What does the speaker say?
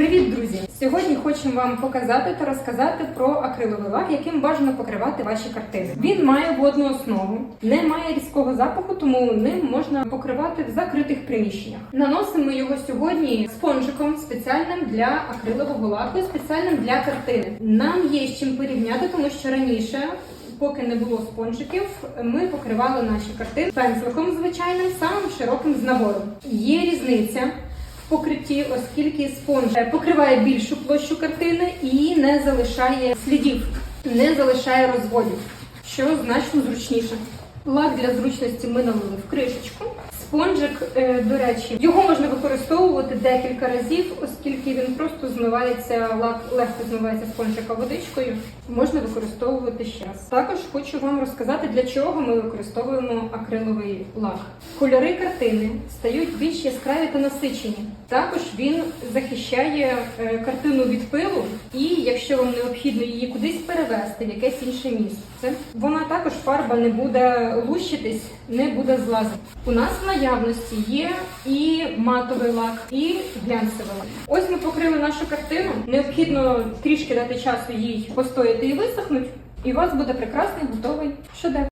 Привіт, друзі! Сьогодні хочемо вам показати та розказати про акриловий лак, яким бажано покривати ваші картини. Він має водну основу, не має різкого запаху, тому ним можна покривати в закритих приміщеннях. Наносимо його сьогодні спонжиком спеціальним для акрилового лаку, спеціальним для картини. Нам є з чим порівняти, тому що раніше. Поки не було спонжиків, ми покривали наші картини пензликом звичайним, самим широким з набором. Є різниця покритті, оскільки спонж покриває більшу площу картини і не залишає слідів, не залишає розводів, що значно зручніше. Лак для зручності ми налили в кришечку. Спонжик, е, до речі, його можна використовувати декілька разів, оскільки він просто змивається, лак легко змивається спонжика водичкою. Можна використовувати ще раз. Також хочу вам розказати, для чого ми використовуємо акриловий лак. Кольори картини стають більш яскраві та насичені. Також він захищає е, картину від пилу, і якщо вам необхідно її кудись перевести в якесь інше місце, вона також фарба не буде лущитись, не буде злазити. У нас в наявності є і матовий лак, і глянцевий лак. Ось ми покрили нашу картину. Необхідно трішки дати часу їй постояти і висохнути, і у вас буде прекрасний готовий шедевр.